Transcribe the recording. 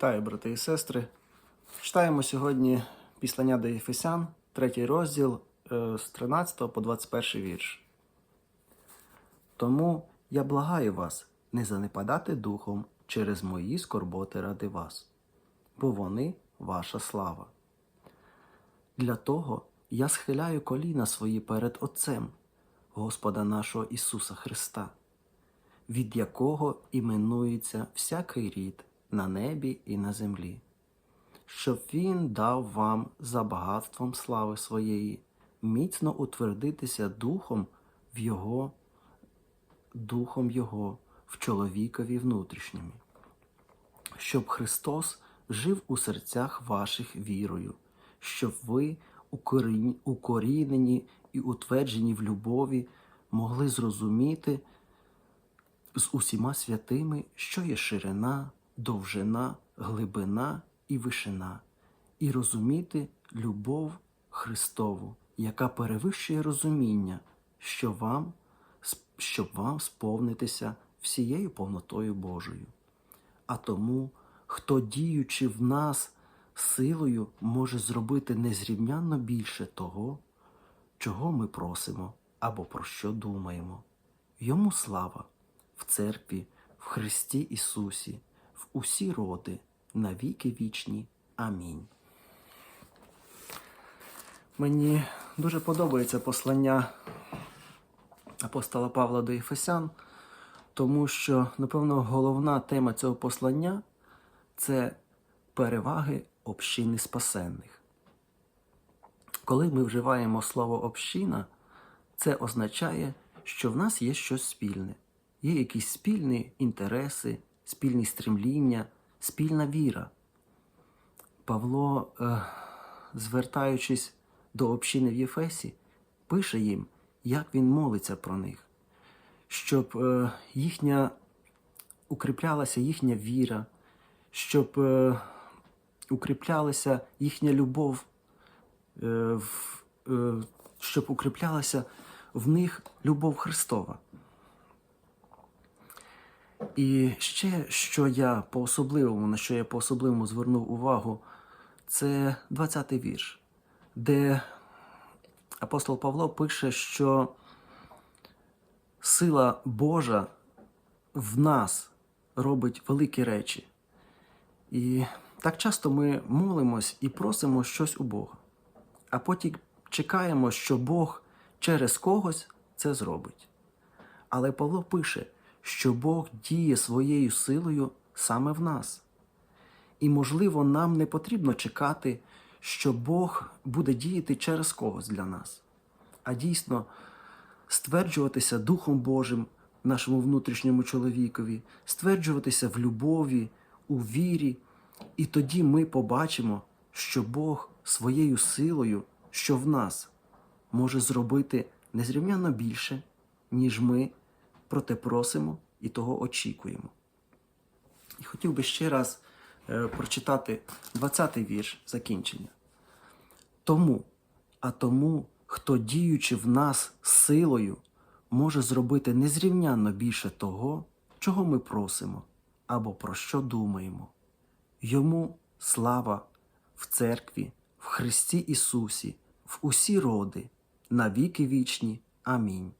Вітаю, брати і сестри. Читаємо сьогодні післання до Єфесян, третій розділ е, з 13 по 21 вірш. Тому я благаю вас не занепадати духом через мої скорботи ради вас, бо вони ваша слава. Для того я схиляю коліна свої перед Отцем, Господа нашого Ісуса Христа, від якого іменується всякий рід на небі і на землі, щоб Він дав вам за багатством слави своєї міцно утвердитися духом в Його, духом Його в чоловікові внутрішньому, щоб Христос жив у серцях ваших вірою, щоб ви, укорінені і утверджені в любові, могли зрозуміти з усіма святими, що є ширина, довжина, глибина і вишина, і розуміти любов Христову, яка перевищує розуміння, що вам, щоб вам сповнитися всією повнотою Божою. А тому, хто діючи в нас силою, може зробити незрівнянно більше того, чого ми просимо або про що думаємо. Йому слава в церкві, в Христі Ісусі, усі роди, на віки вічні. Амінь. Мені дуже подобається послання апостола Павла до Єфесян, тому що, напевно, головна тема цього послання це переваги общини спасенних. Коли ми вживаємо слово община, це означає, що в нас є щось спільне, є якісь спільні інтереси, спільні стремління, спільна віра. Павло, е, звертаючись до общини в Єфесі, пише їм, як він молиться про них, щоб е, їхня укріплялася їхня віра, щоб е, укріплялася їхня любов щоб укріплялася в них любов Христова. І ще, що я по-особливому, на що я по-особливому звернув увагу, це 20-й вірш, де апостол Павло пише, що сила Божа в нас робить великі речі. І так часто ми молимось і просимо щось у Бога, а потім чекаємо, що Бог через когось це зробить. Але Павло пише, що Бог діє своєю силою саме в нас. І, можливо, нам не потрібно чекати, що Бог буде діяти через когось для нас, а дійсно стверджуватися Духом Божим нашому внутрішньому чоловікові, стверджуватися в любові, у вірі, і тоді ми побачимо, що Бог своєю силою, що в нас, може зробити незрівняно більше, ніж ми проте просимо і того очікуємо. І хотів би ще раз е, прочитати 20-й вірш закінчення. Тому, а тому, хто діючи в нас силою, може зробити незрівнянно більше того, чого ми просимо або про що думаємо. Йому слава в церкві, в Христі Ісусі, в усі роди, на віки вічні. Амінь.